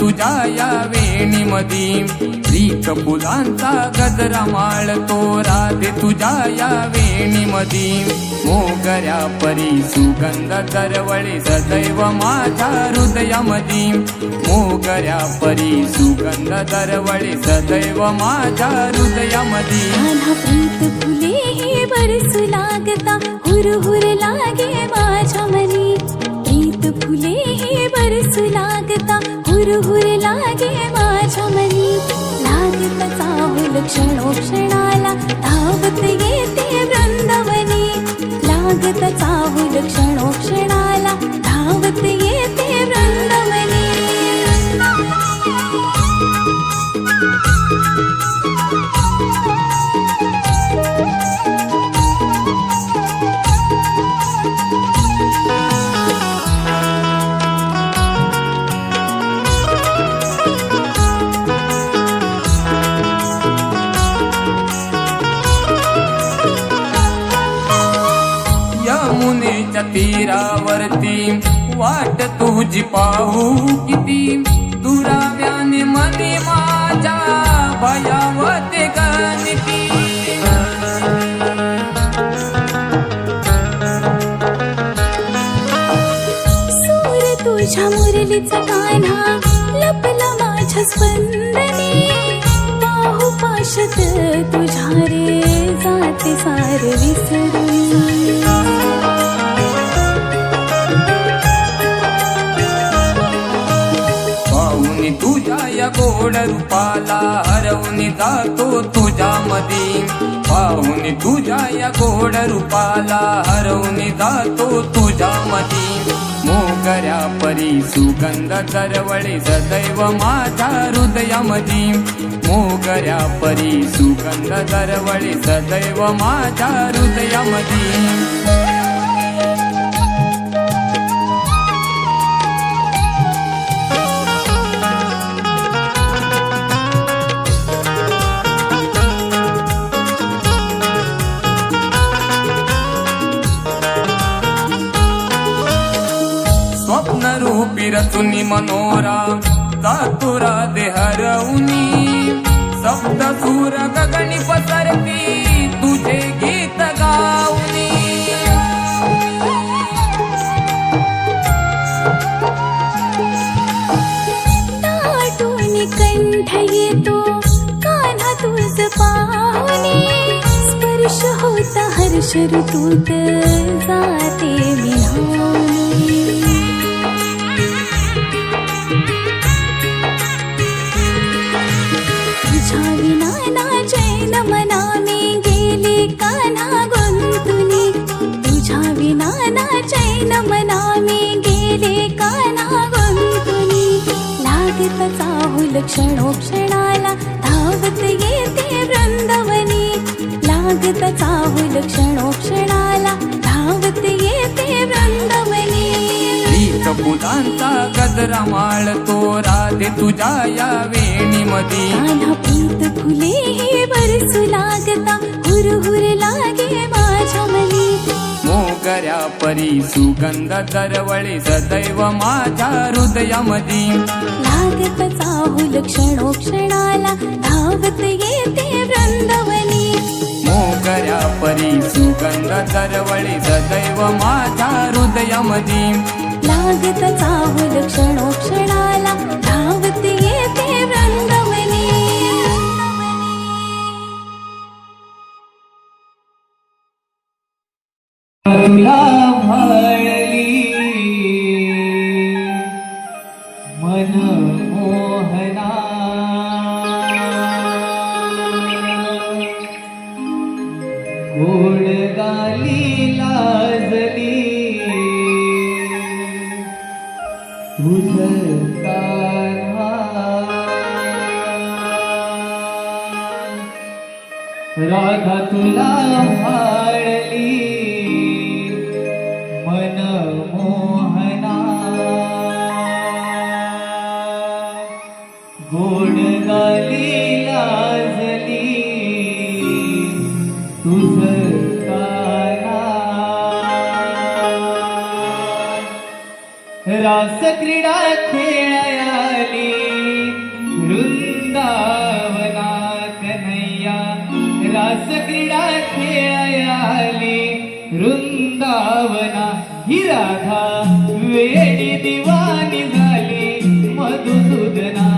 तुझ्या या वेणीमधी रीक फुलांचा गजरा माळतो राधे तुझ्या या वेणीमधी मोगऱ्या परी सुगंध दरवळे सदैव माझ्या हृदयामधी मोगऱ्या परी सुगंध दरवळे सदैव माझ्या हृदयामधी कान्हा प्रीत फुले हे बरसू लागता हुरहुर लागे माझ्या मनी. फुले हे बरसू लागता हुर हुर लागे माझ्या मनी. लागत चाहुल क्षणोक्षणाला धावत येते वृंदावनी. लागत चाहुल क्षणोक्षणाला धावत येते वृंदावनी. तीरावरती वाट तुझी पाहू किती? दुराव्याने मनी माझ्या भयावते गणती. सूर तुझ्या मुरलीचा कान्हा लपला माझ्या स्पंदने. बाहू पाशत तुझ्या रे जाते सार विसरून. गोड रूपाला हरवून जातो तुझ्या मधी पाहून तुझ्या या गोड रूपाला हरवून जातो तुझ्या मधी मोगऱ्या परी सुगंध दरवळे सदैव माझ्या हृदयामधी. मोगऱ्या परी सुगंध दरवळे सदैव माझ्या हृदयामधी. रूपी मनोरा चातुरा देहरवुनी सप्त सूर गगणी पसरती तुझे गीत गाऊनी. कंठ येतो कान्हा तुझ पाहुणे. स्पर्श होता हर्ष ऋतूत जाते विहाने क्षणोक्षणाला धावत येते वृंदावनी. लागत चाहुल क्षणोक्षणाला धावत येते वृंदावनी. फुलांचा गजरा माळतो राधे तुझ्या या वेणीमधी. कान्हा प्रीत फुले हे बरसू लागता हुर हुर लागे माझ्या मनी. मोगऱ्या परी सुगंध दरवळे सदैव माझ्या हृदयामधी. लागत चाहुल क्षणोक्षणाला धावत येते वृंदावनी. मोगऱ्या परी सुगंध दरवळे सदैव माझ्या हृदयामधी. लागत चाहुल क्षणोक्षणाला राधा तुला भाळली मन मोहना गोड गाली उल्हास क्रीडा खेळायाली वृंदावना ही राधा वेळी दिवाणी झाली. मधुसूदना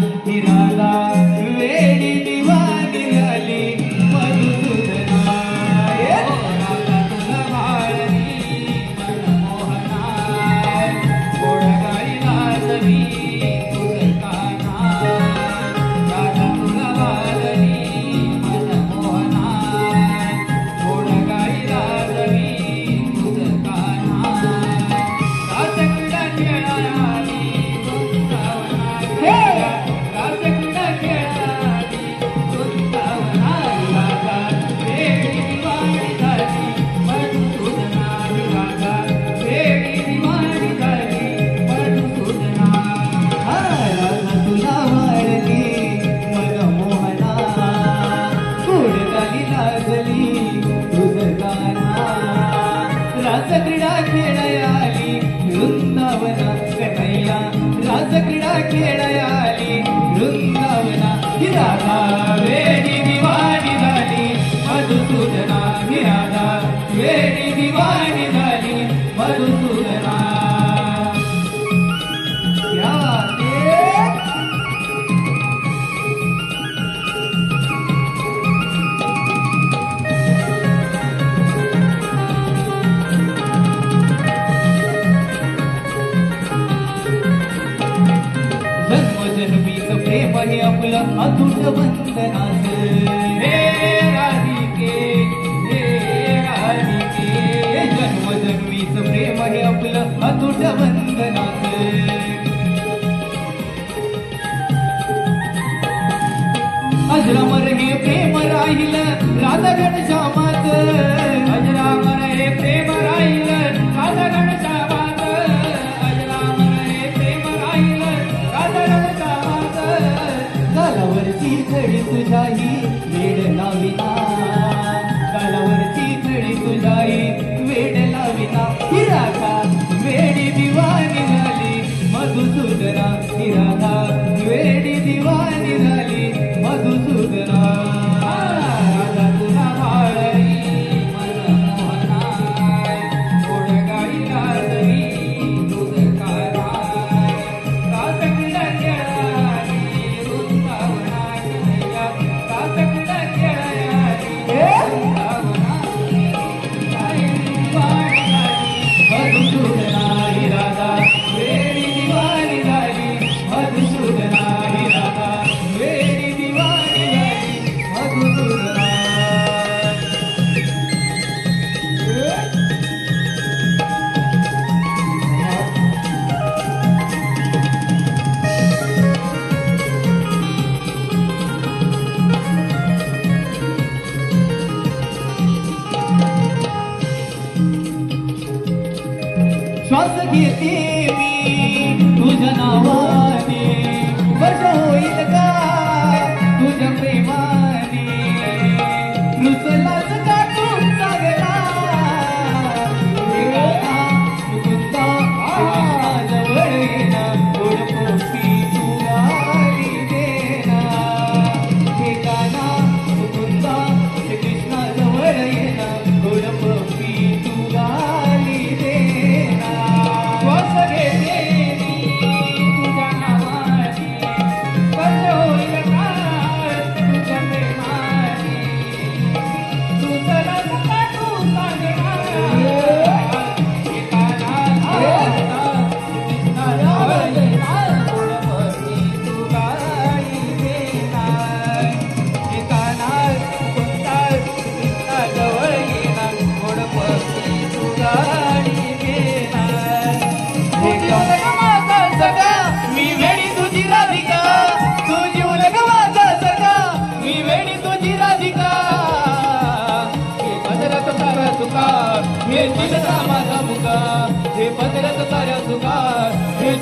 राधा. वेणी दिवाणी झाली मधुसूदना ही राधा वेणी दिवाणी the one सुंदरा निराधार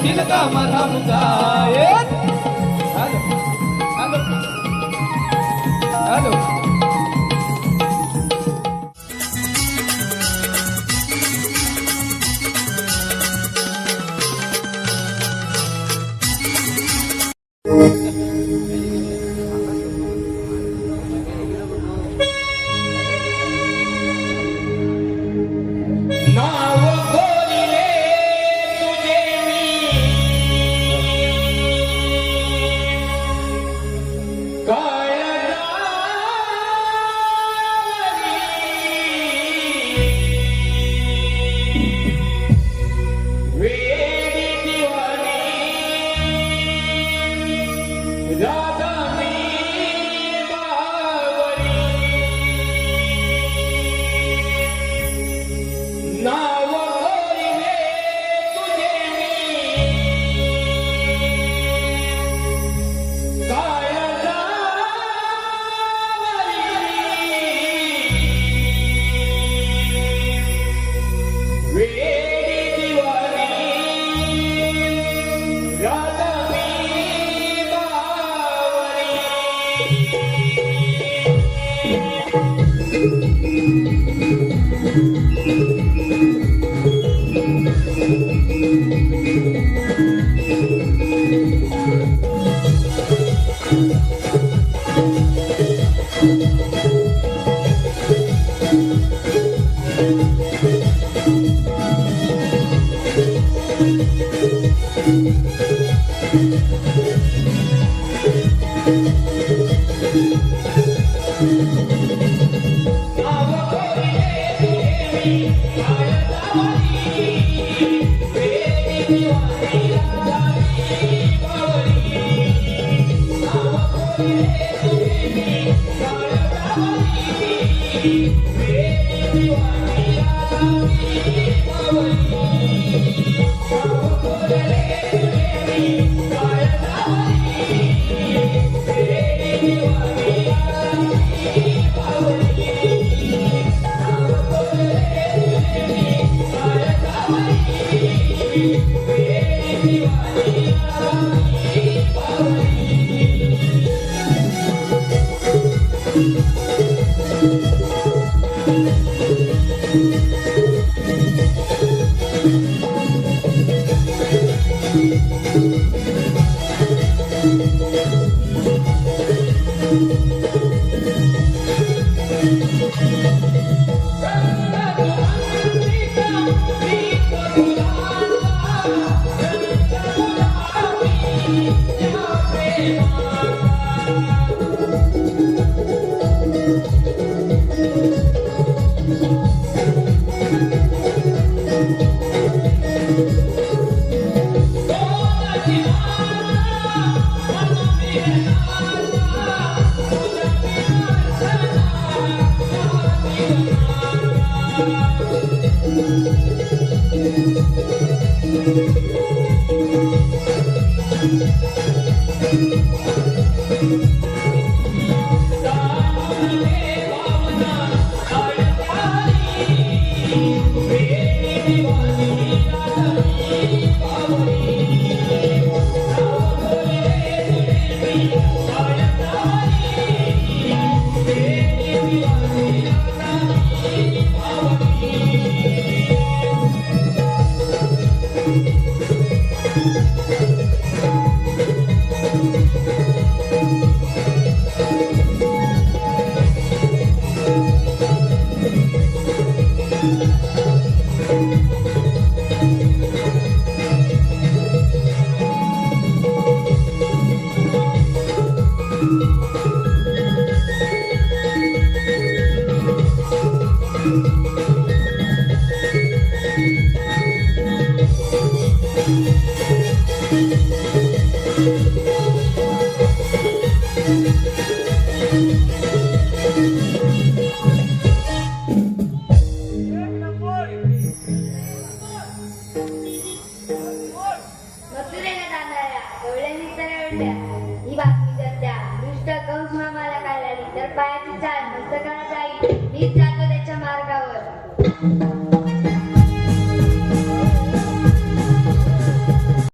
तिनका मरम जाए